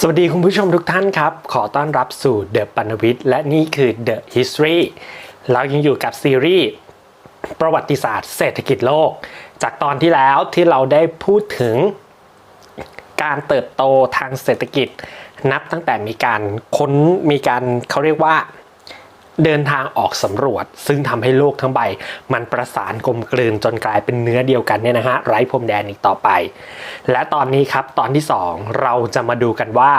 สวัสดีคุณผู้ชมทุกท่านครับ ขอต้อนรับสู่ The ปันวิทย์และนี่คือ The History เรายังอยู่กับซีรีส์ประวัติศาสตร์เศรษฐกิจโลก จากตอนที่แล้วที่เราได้พูดถึงการเติบโตทางเศรษฐกิจ นับตั้งแต่มีการค้นมีการเขาเรียกว่า เดินทางออกสำรวจ ซึ่งทำให้โลกทั้งใบ มันประสานกลมกลืนจนกลายเป็นเนื้อเดียวกันเนี่ยนะฮะไร้พรมแดนอีกต่อไป และตอนนี้ครับตอนที่ 2 เราจะมาดูกันว่า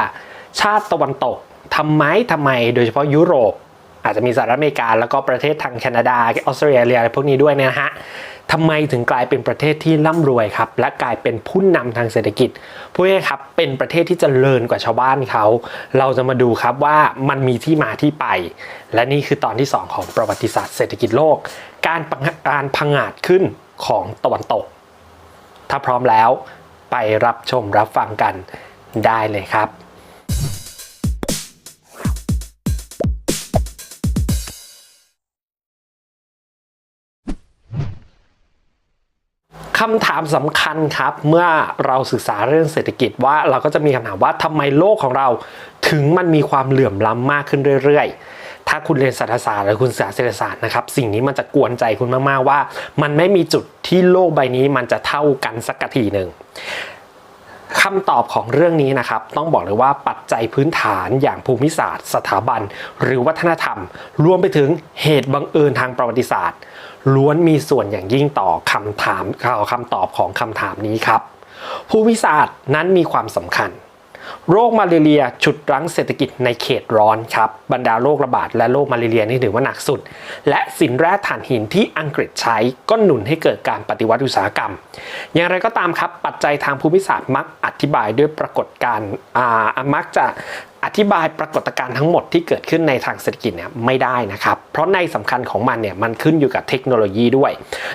ชาติตะวันตกทำไมทำไมโดยเฉพาะยุโรป อาจจะมีสหรัฐอเมริกาแล้วก็ประเทศทางแคนาดาออสเตรเลียอะไรพวกนี้ด้วยเนยนะฮะ ทำไมถึงกลายเป็นประเทศที่ร่ำรวยครับและกลายเป็นผู้นำทางเศรษฐกิจพูดง่ายครับเป็นประเทศที่จเจริญกว่าชาวบ้านเขา เราจะมาดูครับว่ามันมีที่มาที่ไป และนี่คือตอนที่ 2 ของประวัติศาสตร์เศรษฐกิจโลก การการพังอาจขึ้นของตะวันตก ถ้าพร้อมแล้วไปรับชมรับฟังกันได้เลยครับ คำถามสำคัญครับ เมื่อเราศึกษาเรื่องเศรษฐกิจว่าเราก็จะมีคำถามว่าทำไมโลกของเราถึงมันมีความเหลื่อมล้ำมากขึ้นเรื่อยๆ ถ้าคุณเรียนศาสตรศาสตร์หรือคุณศึกษาเศรษฐศาสตร์นะครับ สิ่งนี้มันจะกวนใจคุณมากๆว่า มันไม่มีจุดที่โลกใบนี้มันจะเท่ากันสักทีหนึ่งคำตอบของเรื่องนี้นะครับ ต้องบอกเลยว่าปัจจัยพื้นฐานอย่างภูมิศาสตร์ สถาบัน หรือวัฒนธรรม รวมไปถึงเหตุบังเอิญทางประวัติศาสตร์ ล้วนมีส่วนอย่างยิ่งต่อคำถามคำตอบของคำถามนี้ครับ ภูมิศาสตร์นั้นมีความสำคัญ โรคมาเรียฉุดรั้งเศรษฐกิจในเขตร้อนครับ บรรดาโรคระบาดและโรคมาเรียนี่ถือว่าหนักสุด และสินแร่ถ่านหินที่อังกฤษใช้ก็หนุนให้เกิดการปฏิวัติอุตสาหกรรม อย่างไรก็ตามครับปัจจัยทางภูมิศาสตร์มักอธิบายด้วยปรากฏการณ์อามักจะอธิบายปรากฏการณ์ทั้งหมดที่เกิดขึ้นในทางเศรษฐกิจเนี่ยไม่ได้นะครับ เพราะในสำคัญของมันเนี่ยมันขึ้นอยู่กับเทคโนโลยีด้วย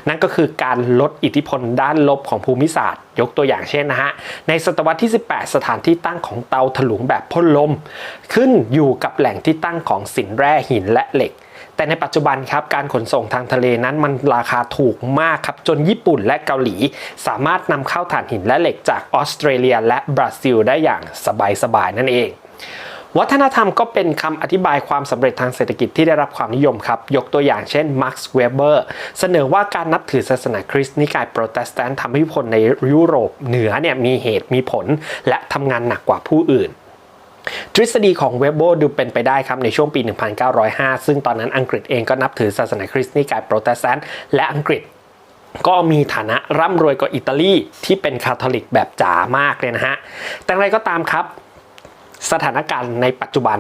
นั่นก็คือการลดอิทธิพลด้านลบของภูมิศาสตร์ ยกตัวอย่างเช่นนะฮะ ในศตวรรษที่ 18 สถานที่ตั้งของเตาถลุงแบบพ่นลม ขึ้นอยู่กับแหล่งที่ตั้งของสินแร่หินและเหล็กแต่ในปัจจุบันครับการขนส่งทางทะเลนั้นมันราคาถูกมากครับจนญี่ปุ่นและเกาหลี สามารถนำเข้าถ่านหินและเหล็กจากออสเตรเลียและบราซิลได้อย่างสบายๆนั่นเอง วัฒนธรรมก็เป็นคำอธิบายความสำเร็จทางเศรษฐกิจที่ได้รับความนิยมครับ ยกตัวอย่างเช่นมาร์คเวเบอร์เสนอว่าการนับถือศาสนาคริสต์นิกายโปรเตสแตนต์ทำให้คนในยุโรปเหนือเนี่ยมีเหตุมีผล และทำงานหนักกว่าผู้อื่นทฤษฎีของเวเบอร์ดูเป็นไปได้ครับ ในช่วงปี 1905 ซึ่งตอนนั้นอังกฤษเองก็นับถือศาสนาคริสต์นิกายโปรเตสแตนต์และอังกฤษก็มีฐานะร่ำรวยกว่าอิตาลีที่เป็นคาทอลิกแบบจ๋ามากเลยนะฮะ แต่อะไรก็ตามครับ สถานการณ์ในปัจจุบัน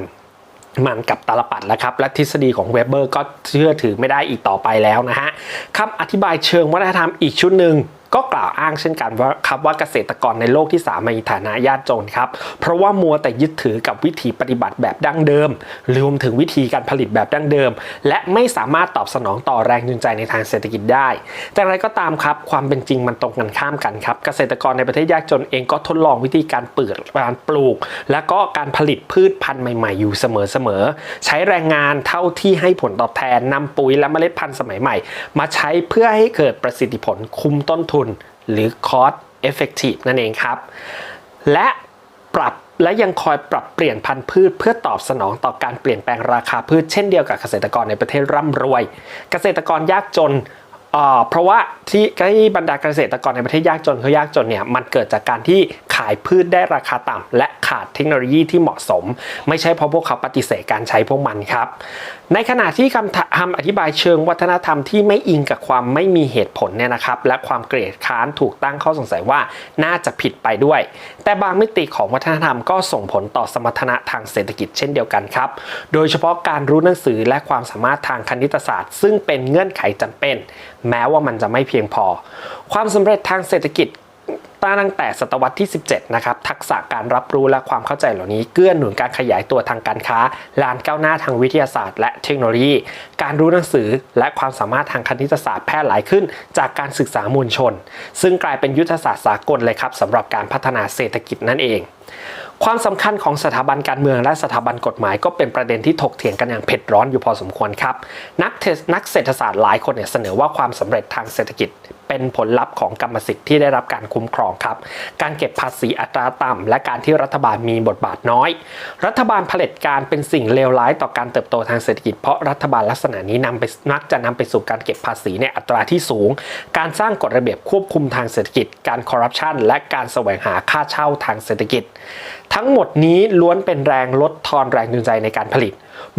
มันกับตาลปัดแล้วครับ และทฤษฎีของเวเบอร์ก็เชื่อถือไม่ได้อีกต่อไปแล้วนะฮะคำอธิบายเชิงวัฒนธรรมอีกชุดหนึ่ง ก็กล่าวอ้างเช่นกันว่าครับว่าเกษตรกรในโลกที่สามมีฐานะยากจนครับ เพราะว่ามัวแต่ยึดถือกับวิธีปฏิบัติแบบดั้งเดิมรวมถึงวิธีการผลิตแบบดั้งเดิม และไม่สามารถตอบสนองต่อแรงจูงใจในทางเศรษฐกิจได้ แต่อะไรก็ตามครับความเป็นจริงมันตรงกันข้ามกันครับ เกษตรกรในประเทศยากจนเองก็ทดลองวิธีการเปิดการปลูก และก็การผลิตพืชพันธุ์ใหม่ๆ อยู่เสมอๆใช้แรงงานเท่าที่ให้ผลตอบแทนนำปุ๋ยและเมล็ดพันธุ์สมัยใหม่ มาใช้เพื่อให้เกิดประสิทธิผลคุมต้นทุนหรือ cost effective นั่นเองครับ และปรับและยังคอยปรับเปลี่ยนพันธุ์พืช เพื่อตอบสนองต่อการเปลี่ยนแปลงราคาพืชเช่นเดียวกับเกษตรกรในประเทศร่ำรวย เกษตรกรยากจนเอ่อเพราะว่าที่ที่บรรดาเกษตรกรในประเทศยากจนเขายากจนเนี่ยมันเกิดจากการที่ขายพืชได้ราคาต่ำและขาดเทคโนโลยีที่เหมาะสม ไม่ใช่เพราะพวกเขาปฏิเสธการใช้พวกมันครับ ในขณะที่คำคำอธิบายเชิงวัฒนธรรมที่ไม่อิงกับความไม่มีเหตุผลเนี่ยนะครับ และความเกลียดค้านถูกตั้งข้อสงสัยว่าน่าจะผิดไปด้วย แต่บางมิติของวัฒนธรรมก็ส่งผลต่อสมรรถนะทางเศรษฐกิจเช่นเดียวกันครับ โดยเฉพาะการรู้หนังสือและความสามารถทางคณิตศาสตร์ ซึ่งเป็นเงื่อนไขจำเป็น แม้ว่ามันจะไม่เพียงพอ ความสำเร็จทางเศรษฐกิจ ตั้งแต่ศตวรรษที่ 17 นะครับ ทักษะการรับรู้และความเข้าใจเหล่านี้เกื้อหนุนการขยายตัวทางการค้าลานก้าวหน้าทางวิทยาศาสตร์ และเทคโนโลยี การรู้หนังสือและความสามารถทางคณิตศาสตร์แพร่หลายขึ้น จากการศึกษามวลชน ซึ่งกลายเป็นยุทธศาสตร์สากลเลยครับสำหรับการพัฒนาเศรษฐกิจนั่นเองความสำคัญของสถาบันการเมืองและสถาบันกฎหมายก็เป็นประเด็นที่ถกเถียงกันอย่างเผ็ดร้อนอยู่พอสมควรครับ นักเทนักเศรษฐศาสตร์หลายคนเนี่ยเสนอว่าความสำเร็จทางเศรษฐกิจเป็นผลลัพธ์ของกรรมสิทธิ์ที่ได้รับการคุ้มครองครับ การเก็บภาษีอัตราต่ำและการที่รัฐบาลมีบทบาทน้อย รัฐบาลเผด็จการเป็นสิ่งเลวร้ายต่อการเติบโตทางเศรษฐกิจเพราะรัฐบาลลักษณะนี้นำไปมักจะนำไปสู่การเก็บภาษีในอัตราที่สูง การสร้างกฎระเบียบควบคุมทางเศรษฐกิจ การคอร์รัปชันและการแสวงหาค่าเช่าทางเศรษฐกิจ ทั้งหมดนี้ล้วนเป็นแรงลดทอนแรงจูงใจในการผลิต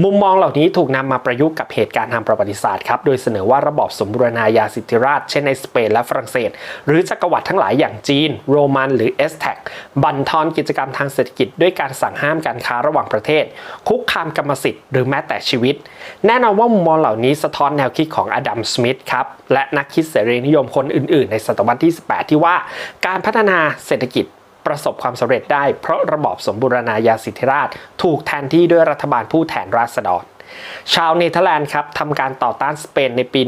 มุมมองเหล่านี้ถูกนำมาประยุกต์กับเหตุการณ์ทางประวัติศาสตร์ครับ โดยเสนอว่าระบอบสมบูรณาญาสิทธิราช เช่นในสเปนและฝรั่งเศส หรือจักรวรรดิทั้งหลายอย่างจีน โรมัน หรือเอสแท็กบั่นทอนกิจกรรมทางเศรษฐกิจด้วยการสั่งห้ามการค้าระหว่างประเทศ คุกคามกรรมสิทธิ์ หรือแม้แต่ชีวิต แน่นอนว่ามุมมองเหล่านี้สะท้อนแนวคิดของอดัม สมิธครับ และนักคิดเสรีนิยมคนอื่น ๆ ในศตวรรษที่ 18 ที่ว่าการพัฒนาเศรษฐกิจ ประสบความสำเร็จได้ เพราะระบอบสมบูรณาญาสิทธิราช ถูกแทนที่ด้วยรัฐบาลผู้แทนราษฎรชาวเนเธอร์แลนด์ครับทำการต่อต้านสเปนในปี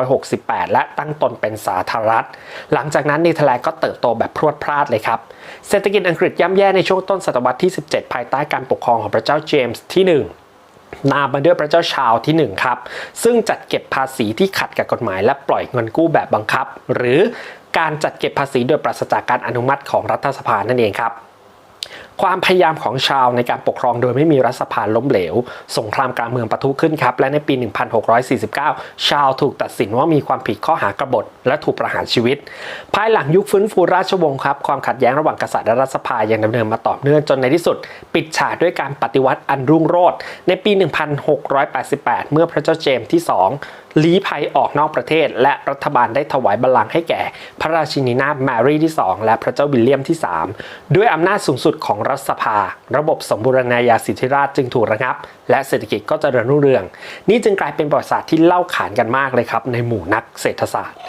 1568 และตั้งตนเป็นสาธารณรัฐ หลังจากนั้นเนเธอร์แลนด์ก็เติบโตแบบพรวดพลาดเลยครับ เศรษฐกิจอังกฤษย่ำแย่ในช่วงต้นศตวรรษที่ 17 ภายใต้การปกครองของพระเจ้าเจมส์ที่ 1นามมาด้วยพระเจ้าชาวที่ 1 ครับ ซึ่งจัดเก็บภาษีที่ขัดกับกฎหมายและปล่อยเงินกู้แบบบังคับ หรือ การจัดเก็บภาษีโดยปราศจากการอนุมัติของรัฐสภานั่นเองครับความพยายามของชาวในการปกครองโดยไม่มีรัฐสภาล้มเหลว สงครามกลางเมืองปะทุขึ้นครับ และในปี 1649 ชาวถูกตัดสินว่ามีความผิดข้อหากบฏ และถูกประหารชีวิต ภายหลังยุคฟื้นฟูราชวงศ์ครับ ความขัดแย้งระหว่างกษัตริย์และรัฐสภายังดำเนินมาต่อเนื่องจนในที่สุด ปิดฉากด้วยการปฏิวัติอันรุ่งโรจน์ในปี 1688 เมื่อพระเจ้าเจมส์ที่ 2ลี้ภัยออกนอกประเทศ และรัฐบาลได้ถวายบัลลังก์ให้แก่ พระราชินีนาถแมรี่ที่ 2 และพระเจ้าวิลเลียมที่ 3 ด้วยอำนาจสูงสุดของรัฐสภา ระบบสมบูรณาญาสิทธิราชย์จึงถูกระงับ และเศรษฐกิจก็เจริญรุ่งเรือง นี่จึงกลายเป็นประวัติศาสตร์ที่เล่าขานกันมากเลยครับในหมู่นักเศรษฐศาสตร์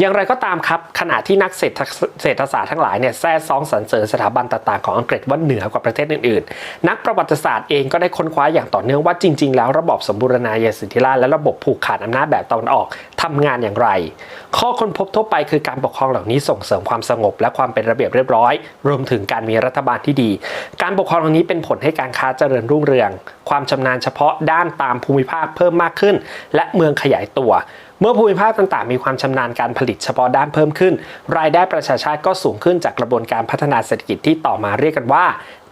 อย่างไรก็ตามครับขณะที่นักเศรษฐศาสตร์ทั้งหลายเนี่ยแซ่ซองสรรเสริญสถาบันต่างๆของอังกฤษว่าเหนือกว่าประเทศอื่นๆ นักประวัติศาสตร์เองก็ได้ค้นคว้าอย่างต่อเนื่องว่าจริง ๆ แล้วระบบสมบูรณาญาสิทธิราชย์และระบบผูกขาดอำนาจแบบตะวันออกทำงานอย่างไร ข้อค้นพบทั่วไปคือการปกครองเหล่านี้ส่งเสริมความสงบ และความเป็นระเบียบเรียบร้อย รวมถึงการมีรัฐบาลที่ดี การปกครองเหล่านี้เป็นผลให้การค้าเจริญรุ่งเรือง ความชำนาญเฉพาะด้านตามภูมิภาคเพิ่มมากขึ้น และเมืองขยายตัว เมื่อภูมิภาคต่างๆ มีความชำนาญการผลิตเฉพาะด้านเพิ่มขึ้น รายได้ประชาชาติก็สูงขึ้นจากกระบวนการพัฒนาเศรษฐกิจที่ต่อมาเรียกกันว่า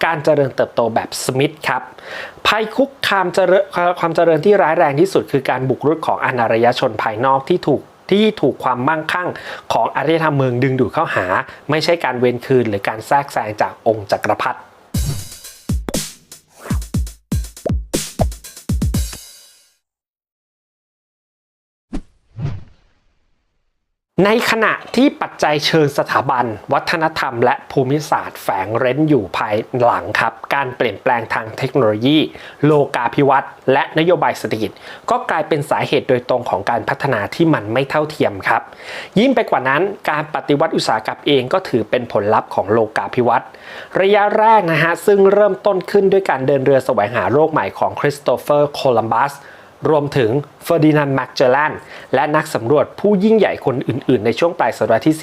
การเจริญเติบโตแบบสมิธครับภัยคุกคามเจริญความเจริญที่ร้ายแรงที่สุด คือการบุกรุกของอนารัยชนภายนอกที่ถูกที่ถูกความมั่งคั่งของอารยธรรมเมืองดึงดูดเข้าหา ไม่ใช่การเวนคืนหรือการแทรกแซงจากองค์จักรพรรดิ ในขณะที่ปัจจัยเชิงสถาบัน วัฒนธรรม และภูมิศาสตร์แฝงเร้นอยู่ภายหลังครับ การเปลี่ยนแปลงทางเทคโนโลยี โลกาภิวัตน์และนโยบายเศรษฐกิจ ก็กลายเป็นสาเหตุโดยตรงของการพัฒนาที่มันไม่เท่าเทียมครับ ยิ่งไปกว่านั้นการปฏิวัติอุตสาหกรรมเองก็ถือเป็นผลลัพธ์ของโลกาภิวัตน์ระยะแรกนะฮะซึ่งเริ่มต้นขึ้นด้วยการเดินเรือแสวงหาโลกใหม่ของคริสโตเฟอร์โคลัมบัส รวมถึงเฟอร์ดินานด์แมกเจลันและนักสำรวจผู้ยิ่งใหญ่คนอื่น ๆ ในช่วงปลายศตวรรษที่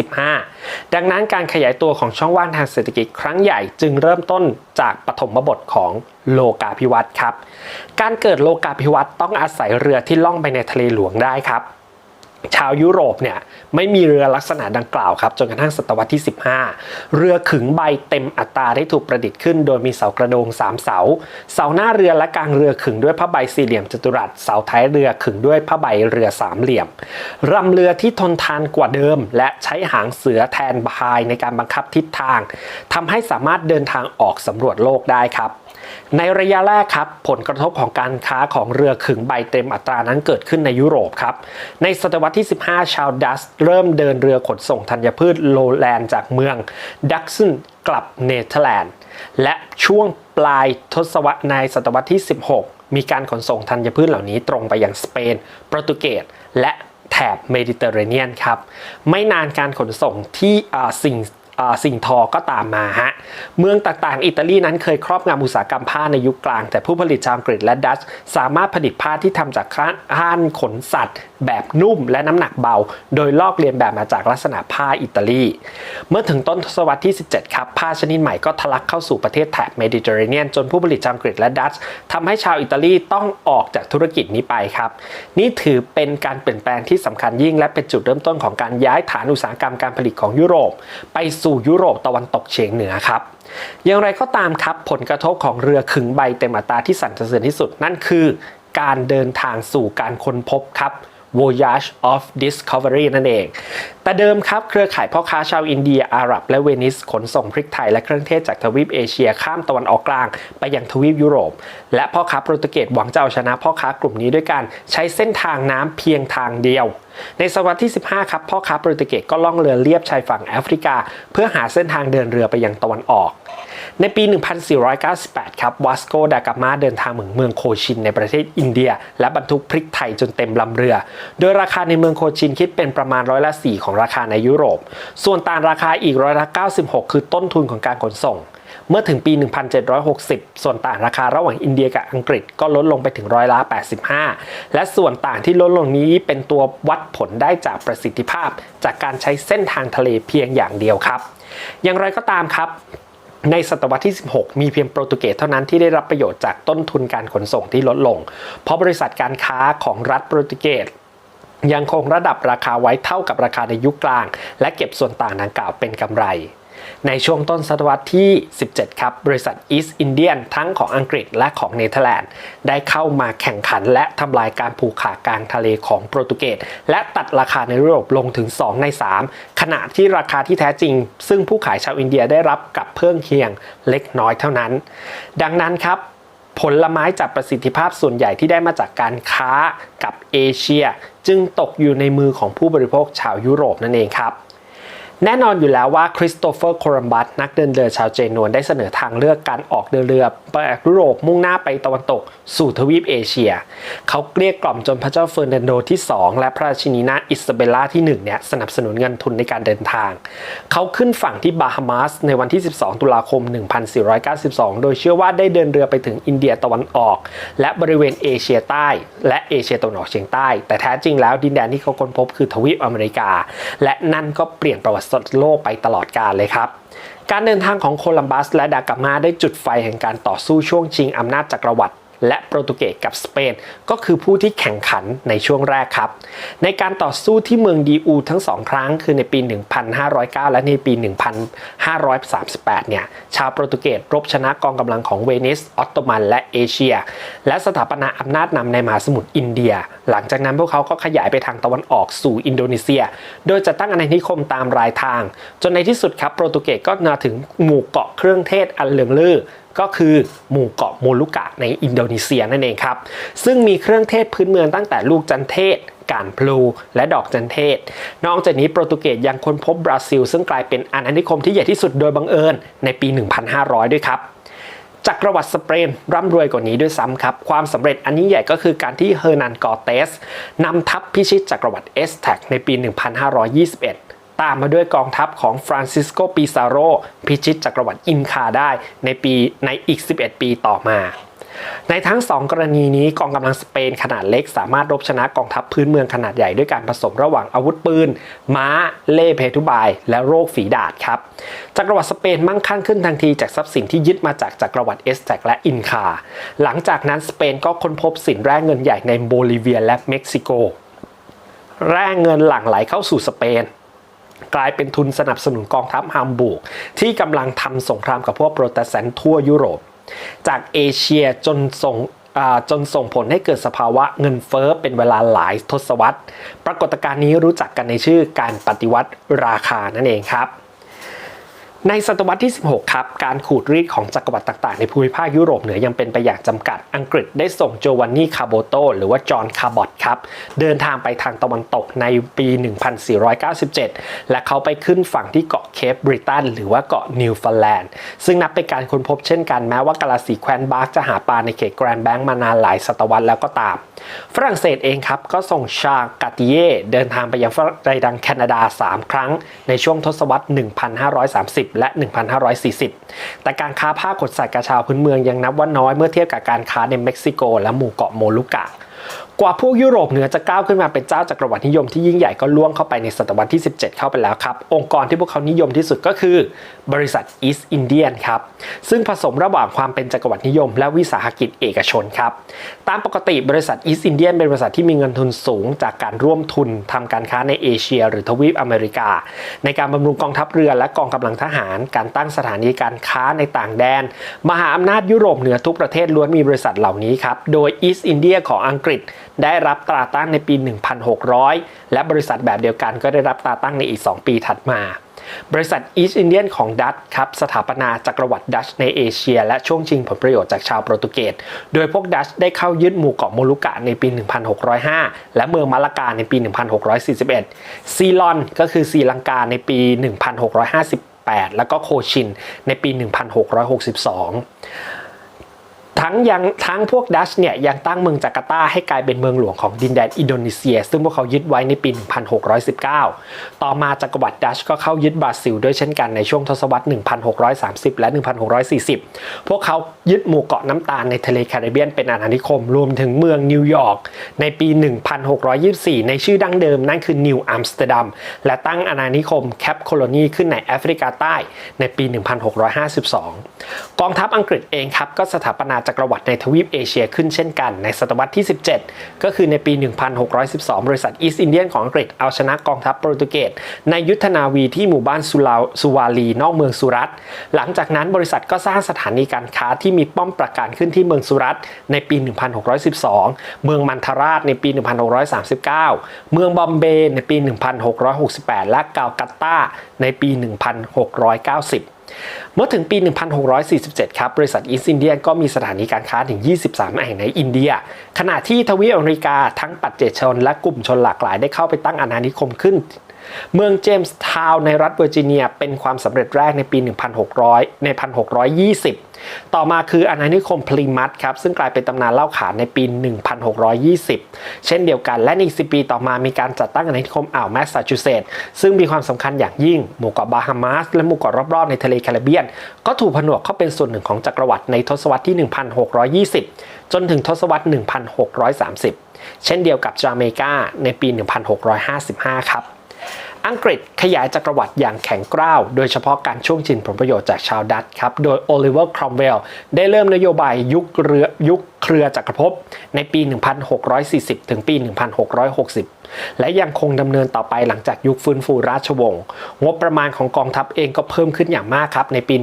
15 ดังนั้นการขยายตัวของช่องว่างทางเศรษฐกิจครั้งใหญ่จึงเริ่มต้นจากปฐมบทของโลกาภิวัตน์ครับ การเกิดโลกาภิวัตน์ต้องอาศัยเรือที่ล่องไปในทะเลหลวงได้ครับ ชาวยุโรปเนี่ยไม่มีเรือลักษณะดังกล่าวครับจนกระทั่งศตวรรษที่ 15 เรือขึงใบเต็มอัตราได้ถูกประดิษฐ์ขึ้น โดยมีเสากระโดง 3 เสา เสาหน้าเรือและกลางเรือขึงด้วยผ้าใบสี่เหลี่ยมจัตุรัสเสาท้ายเรือขึงด้วยผ้าใบเรือสามเหลี่ยมลำเรือที่ทนทานกว่าเดิม และใช้หางเสือแทนพายในการบังคับทิศทางทำให้สามารถเดินทางออกสำรวจโลกได้ครับ ในระยะแรกครับ ผลกระทบของการค้าของเรือขึงใบเต็มอัตรานั้นเกิดขึ้นในยุโรปครับ ในศตวรรษที่ 15 ชาวดัสเริ่มเดินเรือขนส่งธัญพืชโลแลนด์จากเมืองดักซันกลับเนเธอร์แลนด์ และช่วงปลายทศวรรษในศตวรรษที่ 16 มีการขนส่งธัญพืชเหล่านี้ตรงไปยังสเปน โปรตุเกส และแถบเมดิเตอร์เรเนียนครับ ไม่นานการขนส่งที่สิ่ง สิ่งทอก็ตามมาฮะ เมืองต่างๆ อิตาลีนั้นเคยครอบงำอุตสาหกรรมผ้าในยุคกลาง แต่ผู้ผลิตชาวอังกฤษและดัตช์สามารถผลิตผ้าที่ทำจากข้านขนสัตว์ แบบนุ่มและน้ำหนักเบา โดยลอกเลียนแบบมาจากลักษณะผ้าอิตาลี เมื่อถึงต้นทศวรรษที่ 17 ครับ ผ้าชนิดใหม่ก็ทะลักเข้าสู่ประเทศแถบเมดิเตอร์เรเนียน จนผู้ผลิตชาวอังกฤษและดัตช์ทำให้ชาวอิตาลีต้องออกจากธุรกิจนี้ไปครับ นี่ถือเป็นการเปลี่ยนแปลงที่สำคัญยิ่ง และเป็นจุดเริ่มต้นของการย้ายฐานอุตสาหกรรมการผลิตของยุโรป ไปสู่ยุโรปตะวันตกเฉียงเหนือครับ อย่างไรก็ตามครับผลกระทบของเรือขึงใบเต็มอัตราที่สั่นสะเทือนที่สุดนั่นคือ การเดินทางสู่การค้นพบครับ Voyage of Discovery นั่นเอง แต่เดิมครับเครือข่ายพ่อค้าชาวอินเดีย อาหรับ และเวนิสขนส่งพริกไทยและเครื่องเทศจากทวีปเอเชียข้ามตะวันออกกลาง ไปยังทวีปยุโรป และพ่อค้าโปรตุเกสหวังจะเอาชนะพ่อค้ากลุ่มนี้ด้วยการใช้เส้นทางน้ำเพียงทางเดียว ในศตวรรษที่ 15 ครับพ่อค้าโปรตุเกสก็ล่องเรือเลียบชายฝั่งแอฟริกา เพื่อหาเส้นทางเดินเรือไปยังตะวันออก ในปี 1498 ครับวาสโกดากามาเดินทางถึงเมืองโคชินในประเทศอินเดีย และบรรทุกพริกไทยจนเต็มลำเรือ โดยราคาในเมืองโคชินคิดเป็นประมาณร้อยละ4ของราคาในยุโรป ส่วนต่างราคาอีกร้อยละ96 คือต้นทุนของการขนส่งเมื่อถึงปี 1760 ส่วนต่างราคาระหว่างอินเดียกับอังกฤษก็ลดลงไปถึงร้อยละ 85 และส่วนต่างที่ลดลงนี้เป็นตัววัดผลได้จากประสิทธิภาพ จากการใช้เส้นทางทะเลเพียงอย่างเดียวครับ อย่างไรก็ตามครับ ในศตวรรษที่ 16 มีเพียงโปรตุเกสเท่านั้นที่ได้รับประโยชน์จากต้นทุนการขนส่งที่ลดลง เพราะบริษัทการค้าของรัฐโปรตุเกสยังคงระดับราคาไว้เท่ากับราคาในยุคกลาง และเก็บส่วนต่างดังกล่าวเป็นกำไร ในช่วงต้นศตวรรษที่ 17 ครับ บริษัท East Indian ทั้งของอังกฤษและของเนเธอร์แลนด์ ได้เข้ามาแข่งขันและทำลายการผูกขาดกลางทะเลของโปรตุเกสและตัดราคาในยุโรปลงถึง 2 ใน 3 ขณะที่ราคาที่แท้จริง ซึ่งผู้ขายชาวอินเดียได้รับกับเพิ่งเคียงเล็กน้อยเท่านั้น ดังนั้นครับผลไม้จากประสิทธิภาพส่วนใหญ่ที่ได้มาจากการค้ากับเอเชีย จึงตกอยู่ในมือของผู้บริโภคชาวยุโรปนั่นเองครับ แน่นอนอยู่แล้วว่าคริสโตเฟอร์โคลัมบัสนักเดินเรือชาวเจนวนได้เสนอทางเลือกการออกเดินเรือไปยุโรปมุ่งหน้าไปตะวันตกสู่ทวีปเอเชีย เขาเกลี้ยกล่อมจนพระเจ้าเฟอร์นันโดที่ 2 และพระราชินีนาถอิซาเบลล่าที่1เนี่ยสนับสนุนเงินทุนในการเดินทาง เขาขึ้นฝั่งที่บาฮามาสในวันที่ 12 ตุลาคม 1492 โดยเชื่อว่าได้เดินเรือไปถึงอินเดียตะวันออก และบริเวณเอเชียใต้ และเอเชียตะวันออกเฉียงใต้ แต่แท้จริงแล้วดินแดนที่เขาค้นพบคือทวีปอเมริกา และนั่นก็เปลี่ยนประวัติโลกไปตลอดกาลเลยครับการเดินทางของโคลัมบัสและดากามาได้จุดไฟแห่งการต่อสู้ช่วงชิงอำนาจจักรวรรดิ และโปรตุเกสกับสเปน ก็คือผู้ที่แข่งขันในช่วงแรกครับ ในการต่อสู้ที่เมืองดีอูทั้งสองครั้ง คือในปี 1509 และในปี 1538 เนี่ย ชาวโปรตุเกสรบชนะกองกำลังของเวนิส ออตโตมัน และเอเชีย และสถาปนาอำนาจนำในมหาสมุทรอินเดีย หลังจากนั้นพวกเขาก็ขยายไปทางตะวันออกสู่อินโดนีเซีย โดยจะตั้งอาณานิคมตามรายทาง จนในที่สุดครับโปรตุเกสก็มาถึงหมู่เกาะเครื่องเทศอันเหลืองลือ ก็คือหมู่เกาะโมลุกะในอินโดนีเซียนั่นเองครับ ซึ่งมีเครื่องเทศพื้นเมืองตั้งแต่ลูกจันเทศกานพลูและดอกจันเทศ นอกจากนี้โปรตุเกสยังค้นพบบราซิล ซึ่งกลายเป็นอาณานิคมที่ใหญ่ที่สุดโดยบังเอิญในปี 1500 ด้วยครับจักรวรรดิสเปนร่ำรวยกว่านี้ด้วยซ้ำครับ ความสำเร็จอันนี้ใหญ่ก็คือการที่เฮอร์นันกอเตสนำทัพพิชิตจักรวรรดิเอสแท็กในปี 1521 ตามมาด้วยกองทัพของฟรานซิสโกปิซาโรพิชิตจักรวรรดิอินคาได้ในปีในอีก 11 ปีต่อมา ในทั้ง 2 กรณีนี้กองกำลังสเปนขนาดเล็ก สามารถรบชนะกองทัพพื้นเมืองขนาดใหญ่ด้วยการผสมระหว่างอาวุธปืน ม้า เล่เพทุบาย และโรคฝีดาษครับ จักรวรรดิสเปนมั่งคั่งขึ้นทันทีจากทรัพย์สินที่ยึดมาจากจักรวรรดิเอสแทกและอินคา หลังจากนั้นสเปนก็ค้นพบสินแร่เงินใหญ่ในโบลิเวียและเม็กซิโก แร่เงินหลั่งไหลเข้าสู่สเปน กลายเป็นทุนสนับสนุนกองทัพฮัมบูร์กที่กำลังทำสงครามกับพวกโปรเตสแตนต์ทั่วยุโรป จากเอเชียจนส่งจนส่งผลให้เกิดสภาวะเงินเฟ้อเป็นเวลาหลายทศวรรษ ปรากฏการณ์นี้รู้จักกันในชื่อการปฏิวัติราคานั่นเองครับ ในศตวรรษที่ 16 ครับ การขูดรีดของจักรวรรดิต่างๆ ในภูมิภาคยุโรปเหนือยังเป็นไปอย่างจำกัด อังกฤษได้ส่งโจวานนี่คาโบโตหรือว่าจอห์นคาร์บอตครับ เดินทางไปทางตะวันตกในปี 1497 และเขาไปขึ้นฝั่งที่เกาะเคปบริตันหรือว่าเกาะนิวฟาแลนด์ ซึ่งนับเป็นการค้นพบเช่นกันแม้ว่ากาลาสีแควนบาร์กจะหาปลาในเขตแกรนแบงก์มานานหลายศตวรรษแล้วก็ตาม ฝรั่งเศสเองครับก็ส่งชากาติเย่เดินทางไปยังฝรั่งในดังแคนาดา 3 ครั้ง ในช่วงทศวรรษ 1530 และ 1540 แต่การค้าผ้าขนสัตว์กระชาวพื้นเมืองยังนับว่าน้อยเมื่อเทียบกับการค้าในเม็กซิโก และหมู่เกาะโมลุกากว่าพวกยุโรปเหนือจะก้าวขึ้นมาเป็นเจ้าจักรวรรดินิยมที่ยิ่งใหญ่ก็ล่วงเข้าไปในศตวรรษที่ 17 เข้าไปแล้วครับ องค์กรที่พวกเขานิยมที่สุดก็คือบริษัท East Indian ครับ ซึ่งผสมระหว่างความเป็นจักรวรรดินิยม และวิสาหกิจเอกชนครับ ตามปกติบริษัท East Indian เป็นบริษัทที่มีเงินทุนสูง จากการร่วมทุนทำการค้าในเอเชีย หรือทวีปอเมริกา ในการบำรุงกองทัพเรือและกองกำลังทหาร การตั้งสถานีการค้าในต่างแดน มหาอำนาจยุโรปเหนือทุกประเทศล้วนมีบริษัทเหล่านี้ครับ โดย East India ของอังกฤษได้รับตราตั้งในปี 1600 และบริษัทแบบเดียวกันก็ได้รับตราตั้งในอีก 2 ปีถัดมา บริษัทอีสต์อินเดียนของดัตช์ครับสถาปนาจักรวรรดิดัชในเอเชีย และช่วงชิงผลประโยชน์จากชาวโปรตุเกส โดยพวกดัชได้เข้ายึดหมู่เกาะโมลุกะในปี 1605 และเมืองมาลากาในปี 1641 ซีลอนก็คือซีลังกาในปี 1658แล้วก็โคชินในปี 1662 ทั้งยังทั้งพวกดัชเนี่ยยังตั้งเมืองจาการ์ตาให้กลายเป็นเมืองหลวงของดินแดนอินโดนีเซีย ซึ่งพวกเขายึดไว้ในปี 1619 ต่อมาจักรวรรดิดัชก็เข้ายึดบราซิลด้วยเช่นกันในช่วงทศวรรษ 1630 และ 1640 พวกเขายึดหมู่เกาะน้ำตาลในทะเลแคริบเบียนเป็นอาณานิคม รวมถึงเมืองนิวยอร์กในปี 1624 ในชื่อดั้งเดิมนั่นคือนิวอัมสเตอร์ดัมและตั้งอาณานิคมแคปโคโลนีขึ้นในแอฟริกาใต้ในปี 1652 กองทัพอังกฤษเองครับก็สถาปนาจักรวรรดิในทวีปเอเชียขึ้นเช่นกันในศตวรรษที่ 17 ก็คือในปี 1612 บริษัทอีสต์อินเดียนของอังกฤษเอาชนะกองทัพโปรตุเกสในยุทธนาวีที่หมู่บ้านสุลาสุวาลีนอกเมืองสุรัตหลังจากนั้นบริษัทก็สร้างสถานีการค้าที่มีป้อมปราการขึ้นที่เมืองสุรัตน์ในปี 1612 เมืองมันทาราชในปี 1639 เมืองบอมเบย์ในปี 1668 และกาลกัตตาในปี 1690เมื่อถึงปี 1647 ครับ บริษัทอีสต์อินเดียก็มีสถานีการค้าถึง 23 แห่งในอินเดีย ขณะที่ทวีปอเมริกาทั้งปัจเจกชนและกลุ่มชนหลากหลายได้เข้าไปตั้งอาณานิคมขึ้น เมืองเจมส์ทาวน์ในรัฐเวอร์จิเนีย เป็นความสำเร็จแรกในปี 1600 ใน 1620 ต่อมาคืออาณานิคมพลีมัตครับ ซึ่งกลายเป็นตำนานเล่าขานในปี 1620 เช่นเดียวกัน และในอีก10ปีต่อมามีการจัดตั้งอาณานิคมอ่าวแมสซาชูเซตส์ซึ่งมีความสำคัญอย่างยิ่งหมู่เกาะบาฮามาสและหมู่เกาะรอบๆในทะเลแคริบเบียนก็ถูกผนวกเข้าเป็นส่วนหนึ่งของจักรวรรดิในทศวรรษที่ 1620 จนถึงทศวรรษ 1630 เช่นเดียวกับจาเมกาในปี 1655 ครับ อังกฤษขยายจักรวรรดิอย่างแข็งกร้าว โดยเฉพาะการช่วงชิงผลประโยชน์จากชาวดัตช์ครับ โดยโอลิเวอร์ครอมเวลได้เริ่มนโยบายยุคเรือยุคเครือจักรภพในปี 1640 ถึงปี 1660 และยังคงดำเนินต่อไปหลังจากยุคฟื้นฟูราชวงศ์งบประมาณของกองทัพเองก็เพิ่มขึ้นอย่างมากครับ ในปี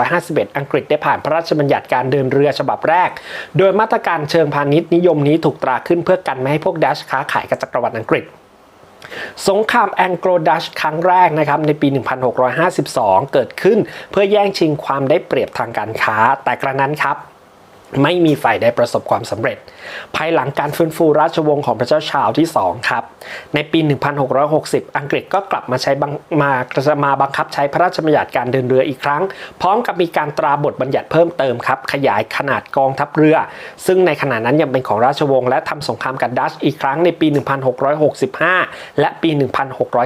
1651 อังกฤษได้ผ่านพระราชบัญญัติการเดินเรือฉบับแรก โดยมาตรการเชิงพาณิชย์นิยมนี้ถูกตราขึ้นเพื่อกันไม่ให้พวกดัชค้าขายกับจักรวรรดิอังกฤษ สงครามแองโกลดัชครั้งแรกนะครับในปี 1652 เกิดขึ้นเพื่อแย่งชิงความได้เปรียบทางการค้าแต่กระนั้นครับ ไม่มีฝ่ายใดประสบความสำเร็จ ภายหลังการฟื้นฟูราชวงศ์ของพระเจ้าชาวที่ 2 ครับ ในปี 1660 อังกฤษก็กลับมาใช้มามาบังคับใช้พระราชบัญญัติการเดินเรืออีกครั้ง พร้อมกับมีการตราบทบัญญัติเพิ่มเติมครับ ขยายขนาดกองทัพเรือ ซึ่งในขณะนั้นยังเป็นของราชวงศ์และทำสงครามกับดัชอีกครั้งในปี 1665 และปี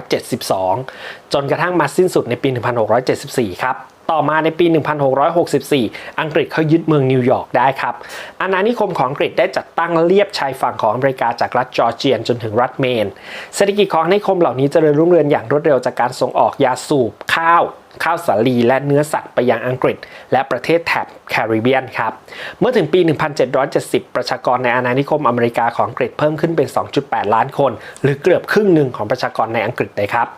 1672 จนกระทั่งมาสิ้นสุดในปี 1674 ครับ ต่อมาในปี 1664 อังกฤษเขายึดเมืองนิวยอร์กได้ครับ อาณานิคมของอังกฤษได้จัดตั้งเลียบชายฝั่งของอเมริกาจากรัฐจอร์เจียนจนถึงรัฐเมน เศรษฐกิจของอาณานิคมเหล่านี้เจริญรุ่งเรืองอย่างรวดเร็วจากการส่งออกยาสูบข้าวข้าวสาลีและเนื้อสัตว์ไปยังอังกฤษ และประเทศแถบแคริบเบียนครับ เมื่อถึงปี 1770 ประชากรในอาณานิคมอเมริกาของอังกฤษเพิ่มขึ้นเป็น 2.8 ล้านคน หรือเกือบครึ่งหนึ่งของประชากรในอังกฤษเลยครับ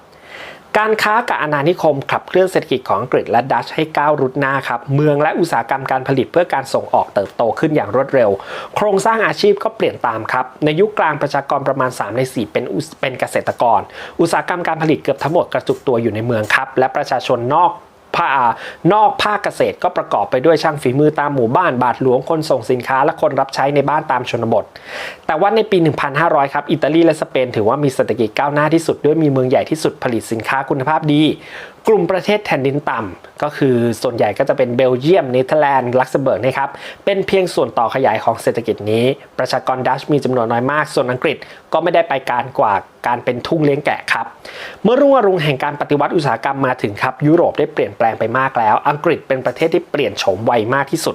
การค้ากับอาณานิคมขับเคลื่อนเศรษฐกิจของอังกฤษและดัชให้ก้าวรุดหน้าครับเมืองและอุตสาหกรรมการผลิตเพื่อการส่งออกเติบโตขึ้นอย่างรวดเร็ว โครงสร้างอาชีพก็เปลี่ยนตามครับ ในยุคกลางประชากรประมาณ 3 ใน 4 เป็นเป็นเกษตรกร อุตสาหกรรมการผลิตเกือบทั้งหมดกระจุกตัวอยู่ในเมืองครับและประชาชนนอก ภาคนอกภาคเกษตรก็ประกอบไปด้วยช่างฝีมือตามหมู่บ้านบาทหลวงคนส่งสินค้าและคนรับใช้ในบ้านตามชนบท แต่ว่าในปี 1500 ครับ อิตาลีและสเปนถือว่ามีเศรษฐกิจก้าวหน้าที่สุดด้วยมีเมืองใหญ่ที่สุดผลิตสินค้าคุณภาพดีกลุ่มประเทศแผ่นดินต่ำก็คือส่วนใหญ่ก็จะเป็นเบลเยียมเนเธอร์แลนด์ลักเซมเบิร์กนะครับเป็นเพียงส่วนต่อขยายของเศรษฐกิจนี้ ประชากรดัชมีจำนวนน้อยมาก ส่วนอังกฤษก็ไม่ได้ไปการกว่าการเป็นทุ่งเลี้ยงแกะครับ เมื่อรุ่งอรุณแห่งการปฏิวัติอุตสาหกรรมมาถึงครับ ยุโรปได้เปลี่ยนแปลงไปมากแล้ว อังกฤษเป็นประเทศที่เปลี่ยนโฉมไวมากที่สุด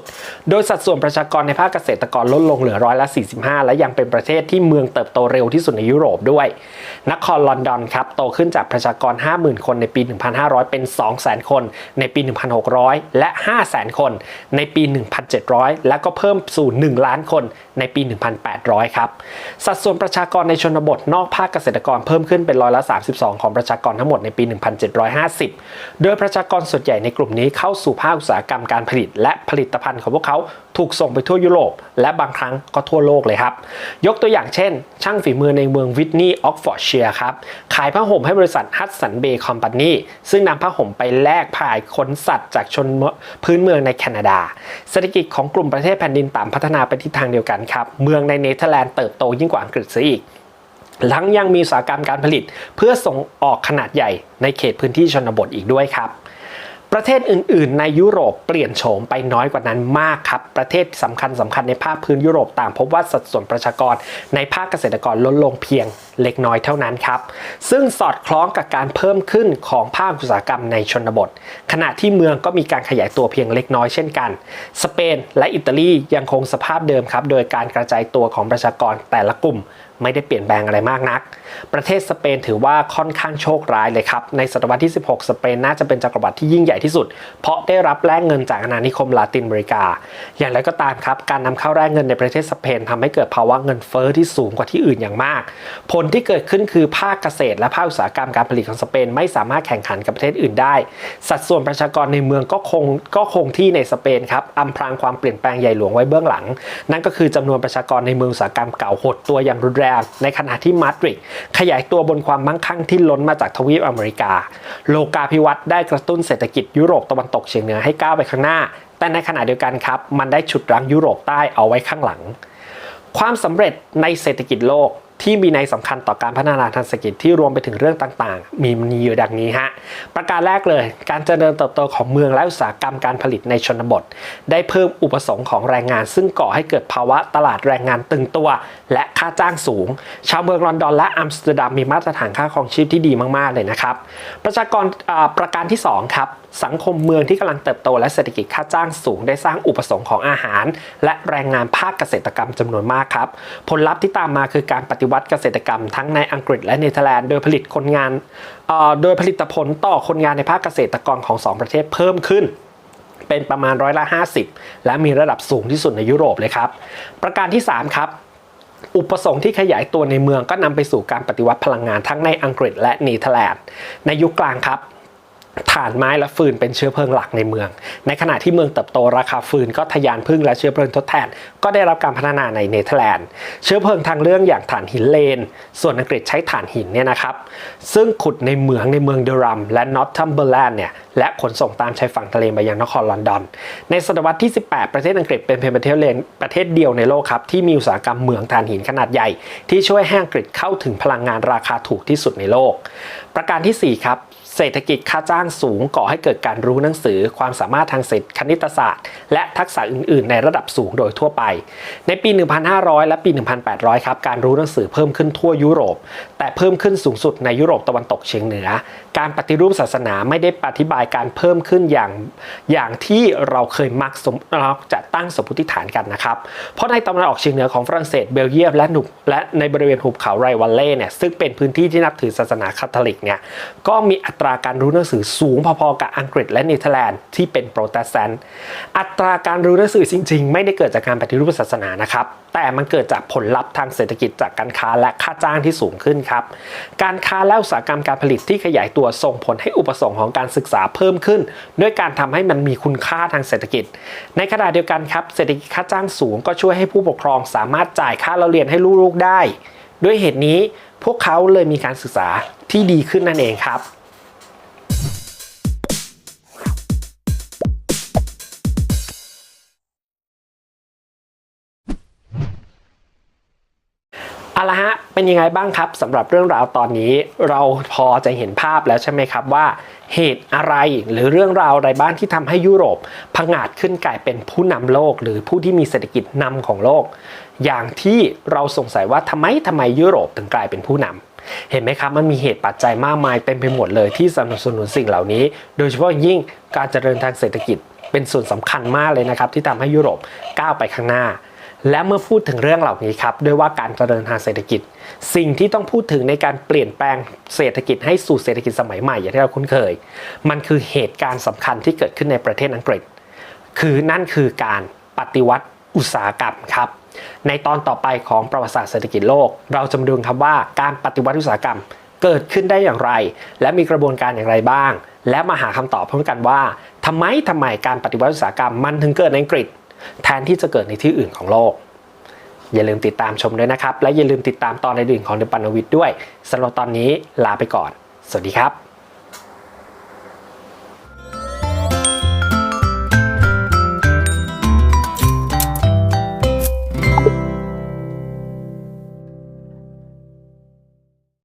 โดยสัดส่วนประชากรในภาคเกษตรกรลดลงเหลือร้อยละ45 และยังเป็นประเทศที่เมืองเติบโตเร็วที่สุดในยุโรปด้วย นครลอนดอนครับโตขึ้นจากประชากร 50,000 คนในปี 1500 เป็น 200,000 คนในปี 1600 และ 500,000 คนในปี 1700 แล้วก็เพิ่มสู่ 1 ล้านคนในปี 1800 ครับ สัดส่วนประชากรในชนบทนอกภาคเกษตรกรเพิ่มขึ้นเป็นร้อยละ 32 ของประชากรทั้งหมดในปี 1750 โดยประชากรส่วนใหญ่ในกลุ่มนี้เข้าสู่ภาคอุตสาหกรรมการผลิต และผลิตภัณฑ์ของพวกเขาถูกส่งไปทั่วยุโรป และบางครั้งก็ทั่วโลกเลยครับ ยกตัวอย่างเช่น ช่างฝีมือในเมืองวิทนีย์ออกฟอร์ดชียครับ ขายผ้าห่มให้บริษัทฮัตสันเบย์คอมพานีซึ่งนำผ้าห่มไปแลกผ่ายขนสัตว์จากชนพื้นเมืองในแคนาดา เศรษฐกิจของกลุ่มประเทศแผ่นดินต่ำพัฒนาไปทิศทางเดียวกันครับ เมืองในเนเธอร์แลนด์เติบโตยิ่งกว่าอังกฤษซะอีกหลังยังมีอุตสาหกรรมการผลิต เพื่อส่งออกขนาดใหญ่ในเขตพื้นที่ชนบทอีกด้วยครับ ประเทศอื่น ๆ ในยุโรปเปลี่ยนโฉมไปน้อยกว่านั้นมากครับ ประเทศสำคัญสำคัญในภาคพื้นยุโรปต่างพบว่าสัดส่วนประชากรในภาคเกษตรกรลดลงเพียงเล็กน้อยเท่านั้นครับ ซึ่งสอดคล้องกับการเพิ่มขึ้นของภาคอุตสาหกรรมในชนบท ขณะที่เมืองก็มีการขยายตัวเพียงเล็กน้อยเช่นกัน สเปนและอิตาลียังคงสภาพเดิมครับ โดยการกระจายตัวของประชากรแต่ละกลุ่ม ไม่ได้เปลี่ยนแปลงอะไรมากนัก ประเทศสเปนถือว่าค่อนข้างโชคร้ายเลยครับ ในศตวรรษที่ 16 สเปนน่าจะเป็นจักรวรรดิที่ยิ่งใหญ่ที่สุด เพราะได้รับแลกเงินจากอาณานิคมลาตินอเมริกา อย่างไรก็ตามครับ การนำเข้าแลกเงินในประเทศสเปนทำให้เกิดภาวะเงินเฟ้อที่สูงกว่าที่อื่นอย่างมาก ผลที่เกิดขึ้นคือภาคเกษตรและภาคอุตสาหกรรมการผลิตของสเปนไม่สามารถแข่งขันกับประเทศอื่นได้ สัดส่วนประชากรในเมืองก็คงก็คงที่ในสเปนครับอำพรางความเปลี่ยนแปลงใหญ่หลวงไว้เบื้องหลัง นั่นก็คือจำนวนประชากรในเมืองอุตสาหกรรมเก่าหดตัวอย่างรุนแรงในขณะที่มาดริดขยายตัวบนความมั่งคั่งที่ล้นมาจากทวีปอเมริกา โลกาภิวัตน์ได้กระตุ้นเศรษฐกิจยุโรปตะวันตกเฉียงเหนือให้ก้าวไปข้างหน้า แต่ในขณะเดียวกันครับ มันได้ฉุดรั้งยุโรปใต้เอาไว้ข้างหลัง ความสำเร็จในเศรษฐกิจโลก ที่มีในยสำคัญต่อการพัฒนาทางเศรษฐกิจที่รวมไปถึงเรื่องต่างๆ มีมีอยู่ดังนี้ฮะประการแรกเลย การเจริญเติบโตของเมืองและอุตสาหกรรมการผลิตในชนบท ได้เพิ่มอุปสงค์ของแรงงาน ซึ่งก่อให้เกิดภาวะตลาดแรงงานตึงตัว และค่าจ้างสูง ชาวเมืองลอนดอนและอัมสเตอร์ดัมมีมาตรฐานค่าครองชีพที่ดีมากๆเลยนะครับประชากรอ่าประการที่สองครับ สังคมเมืองที่กำลังเติบโตและเศรษฐกิจค่าจ้างสูงได้สร้างอุปสงค์ของอาหาร และแรงงานภาคเกษตรกรรมจำนวนมากครับ ผลลัพธ์ที่ตามมาคือการปฏิวัติเกษตรกรรมทั้งในอังกฤษและเนเธอร์แลนด์โดยผลิตคนงานโดยผลิตผลต่อคนงานในภาคเกษตรกรของสองประเทศเพิ่มขึ้นเป็นประมาณร้อยละ 50 และมีระดับสูงที่สุดในยุโรปเลยครับ ประการที่ 3 ครับ อุปสงค์ที่ขยายตัวในเมืองก็นำไปสู่การปฏิวัติพลังงานทั้งในอังกฤษและเนเธอร์แลนด์ ในยุคกลางครับ ถ่านไม้และฟืนเป็นเชื้อเพลิงหลักในเมือง ในขณะที่เมืองเติบโตราคาฟืนก็ทะยานพึ่งและเชื้อเพลิงทดแทน ก็ได้รับการพัฒนาในเนเธอร์แลนด์ เชื้อเพลิงทางเรื่องอย่างถ่านหินเลน ส่วนอังกฤษใช้ถ่านหินเนี่ยนะครับ ซึ่งขุดในเหมืองในเมืองเดรัมและนอตทัมเบอร์แลนด์เนี่ย และขนส่งตามชายฝั่งทะเลมายังนครลอนดอน ในศตวรรษที่ 18 ประเทศอังกฤษเป็นเพียงประเทศเลนประเทศเดียวในโลกครับที่มีอุตสาหกรรมเหมืองถ่านหินขนาดใหญ่ ที่ช่วยให้อังกฤษเข้าถึงพลังงานราคาถูกที่สุดในโลก ประการทีสี่4 ครับ เศรษฐกิจค่าจ้างสูงก่อให้เกิดการรู้หนังสือ ความสามารถทางเศรษฐคณิตศาสตร์ และทักษะอื่น ๆ ในระดับสูงโดยทั่วไป ในปี 1500 และปี 1800 ครับการรู้หนังสือเพิ่มขึ้นทั่วยุโรป แต่เพิ่มขึ้นสูงสุดในยุโรปตะวันตกเฉียงเหนือ การปฏิรูปศาสนาไม่ได้อธิบายการเพิ่มขึ้นอย่างอย่างที่เราเคยมักสมเราจะตั้งสมมติฐานกันนะครับ เพราะในตะวันออกเฉียงเหนือของฝรั่งเศสเบลเยียมและหนุบและในบริเวณหุบเขาไรวัลเล่เนี่ยซึ่งเป็นพื้นที่ที่นับถือศาสนาคาทอลิกเนี่ยก็มีอัตราการรู้หนังสือสูงพอๆกับอังกฤษและเนเธอร์แลนด์ที่เป็นโปรเตสแตนต์อัตราการรู้หนังสือจริง ๆ ไม่ได้เกิดจากการปฏิรูปศาสนานะครับ แต่มันเกิดจากผลลัพธ์ทางเศรษฐกิจจากการค้าและค่าจ้างที่สูงขึ้นครับ การค้าและอุตสาหกรรมการผลิตที่ขยายตัวส่งผลให้อุปสงค์ของการศึกษาเพิ่มขึ้น ด้วยการทำให้มันมีคุณค่าทางเศรษฐกิจ ในขณะเดียวกันครับเศรษฐกิจค่าจ้างสูงก็ช่วยให้ผู้ปกครองสามารถจ่ายค่าเราเรียนให้ลูกๆได้ ด้วยเหตุนี้พวกเขาเลยมีการศึกษาที่ดีขึ้นนั่นเองครับ เป็นยังไงบ้างครับสำหรับเรื่องราวตอนนี้เราพอจะเห็นภาพแล้วใช่ไหมครับว่าเหตุอะไรหรือเรื่องราวอะไรบ้างที่ทำให้ยุโรปพังอาจขึ้นกลายเป็นผู้นำโลก หรือผู้ที่มีเศรษฐกิจนำของโลก อย่างที่เราสงสัยว่าทำไมทำไมยุโรปถึงกลายเป็นผู้นำเห็นไหมครับมันมีเหตุปัจจัยมากมายเต็มไปหมดเลยที่สนับสนุนสิ่งเหล่านี้ โดยเฉพาะยิ่งการเจริญทางเศรษฐกิจเป็นส่วนสำคัญมากเลยนะครับที่ทำให้ยุโรปก้าวไปข้างหน้า และเมื่อพูดถึงเรื่องเหล่านี้ครับด้วยว่าการเจริญทางเศรษฐกิจ สิ่งที่ต้องพูดถึงในการเปลี่ยนแปลงเศรษฐกิจให้สู่เศรษฐกิจสมัยใหม่อย่างที่เราคุ้นเคย มันคือเหตุการณ์สำคัญที่เกิดขึ้นในประเทศอังกฤษ คือนั่นคือการปฏิวัติอุตสาหกรรมครับ ในตอนต่อไปของประวัติศาสตร์เศรษฐกิจโลก เราจะมาดูครับว่าการปฏิวัติอุตสาหกรรมเกิดขึ้นได้อย่างไร และมีกระบวนการอย่างไรบ้าง และมาหาคำตอบพร้อมกันว่าทำไมทำไมการปฏิวัติอุตสาหกรรมมันถึงเกิดในอังกฤษ แทนที่จะเกิดในที่อื่นของโลก อย่าลืมติดตามชมด้วยนะครับ และอย่าลืมติดตามตอนอื่นของเดปันวิทย์ด้วยสำหรับตอนนี้ลาไปก่อน สวัสดีครับ